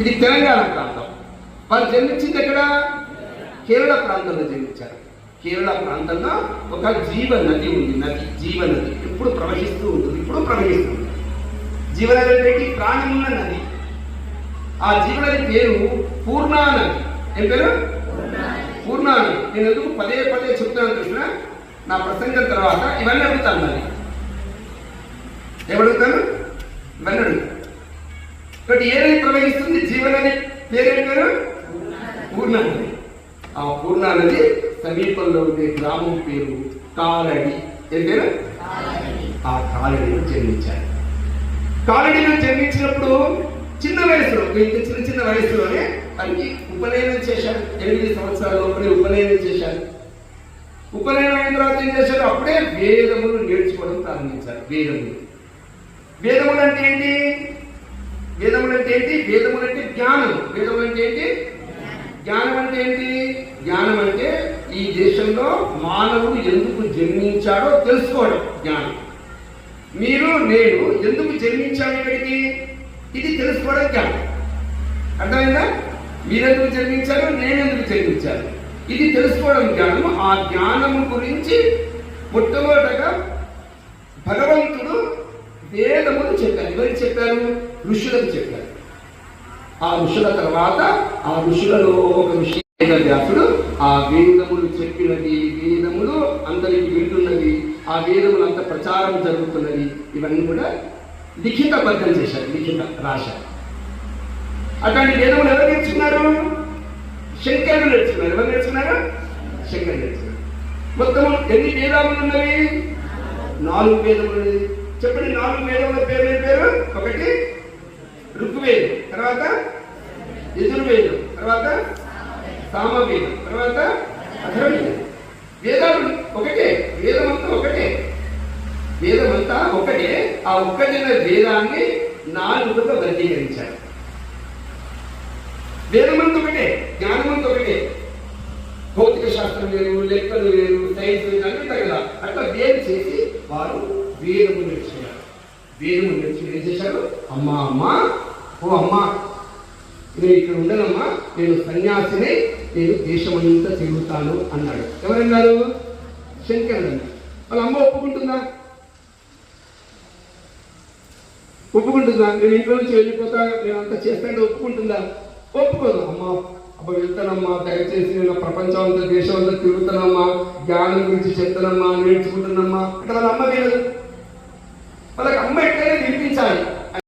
ఇది తెలంగాణ ప్రాంతం. వారు జన్మించింది ఎక్కడ? కేరళ ప్రాంతంలో జన్మించారు. కేరళ ప్రాంతంలో ఒక జీవ నది ఉంది. నది జీవ నది. ఎప్పుడు ప్రవహిస్తూ ఉంటుంది ఇప్పుడు ప్రవహిస్తుంది జీవనది అంటే ఏంటి? ప్రాణమున్న నది. ఆ జీవనది పేరు పూర్ణా నది ఏం పేరు? పూర్ణా నది నేను ఎందుకు పదే పదే చెప్తున్నాను కృష్ణ? నా ప్రసంగం తర్వాత ఇవన్నీ అడుగుతాను మరి. ఏమడుగుతాను? ఇవన్నీ అడుగుతాను. కాబట్టి ఏ నది ప్రవహిస్తుంది? జీవనని పేరేం పేరు? పూర్ణా ఆ పూర్ణానది సమీపంలో ఉండే గ్రామం పేరు కాలడి. ఏం పేరు? ఆ కాలడిలో జన్మించారు. కాలడిలో జన్మించినప్పుడు చిన్న వయసులో ఇంత చిన్న చిన్న వయసులోనే అన్ని ఉపనయనం చేశారు. ఎనిమిది సంవత్సరాల లోపలే ఉపనయనం చేశారు. ఉపనయనం అయిన తర్వాత ఏం చేశారు? అప్పుడే వేదములు నేర్చుకోవడం ప్రారంభించారు. వేదములు. వేదములు అంటే ఏంటి? వేదములు అంటే ఏంటి? వేదములు అంటే జ్ఞానం వేదములు అంటే ఏంటి? జ్ఞానం అంటే ఏంటి? జ్ఞానం అంటే ఈ దేశంలో మానవుడు ఎందుకు జన్మించాడో తెలుసుకోవడం జ్ఞానం. మీరు నేను ఎందుకు జన్మించాను ఇక్కడికి? ఇది తెలుసుకోవడం జ్ఞానం. అర్థమైందా? మీరెందుకు జన్మించారు? నేను ఎందుకు జన్మించాను ఇది తెలుసుకోవడం జ్ఞానం. ఆ జ్ఞానము గురించి మొట్టమొదటగా భగవంతుడు వేదములు చెప్పారు. ఎవరికి చెప్పారు? ఋషులకు చెప్పారు. ఆ ఋషుల తర్వాత ఆ ఋషులలో ఒక ఋషి వ్యాసుడు ఆ వేదములు చెప్పినది వేదములు అందరికి వింటున్నది ఆ వేదములు అంత ప్రచారం జరుగుతున్నది ఇవన్నీ కూడా లిఖితబద్ధం చేశారు లిఖిత రాశారు. అటువంటి వేదములు ఎవరు నేర్చుకున్నారు? శంకరులు నేర్చుకున్నారు. ఎవరు నేర్చుకున్నారు? శంకరులు నేర్చుకున్నారు. మొత్తం ఎన్ని వేదాములు ఉన్నవి? నాలుగు వేదములు. చెప్పండి నాలుగు వేదముల పేరు పేరు? ఒకటి ఋగ్వేదం. తర్వాత యజుర్వేదం. తర్వాత సామవేదం. తర్వాత అధర్వేదం. వేదాలు ఒకటే. వేదమంతా ఒకటే. వేదమంతా ఒకటే. ఆ ఒక్కటైన వేదాన్ని నాలుగుగా వర్గీకరించారు. వేదమంతా ఒకటే. జ్ఞానమంతా ఒకటే. భౌతిక శాస్త్రం వేరు లెక్కలు వేరు సైన్స్ వేరు అన్నీ కదా. అట్లా వేరు చేసి వారు వేదము నేర్చుకున్నారు. వేదము నేర్చుకుని ఏం చేశారు? అమ్మ అమ్మ ఓ అమ్మా నేను ఇక్కడ ఉండనమ్మా నేను సన్యాసిని నేను దేశమంతా తిరుగుతాను అన్నాడు. ఎవరన్నారు శంకరుడు అన్నాడు వాళ్ళ అమ్మ ఒప్పుకుంటుందా? ఒప్పుకుంటుందా? నేను ఇంట్లో నుంచి వెళ్ళిపోతా నేను అంతా చేస్తానంటే ఒప్పుకుంటుందా? ఒప్పుకోదు. అమ్మా అబ్బా వెళ్తానమ్మా దయచేసి నేను ప్రపంచం అంతా దేశం అంతా తిరుగుతానమ్మా జ్ఞానం గురించి చెప్తానమ్మా నేర్చుకుంటున్నామ్మా. అంటే వాళ్ళ అమ్మ లేదు వాళ్ళకి అమ్మ ఎట్లయినా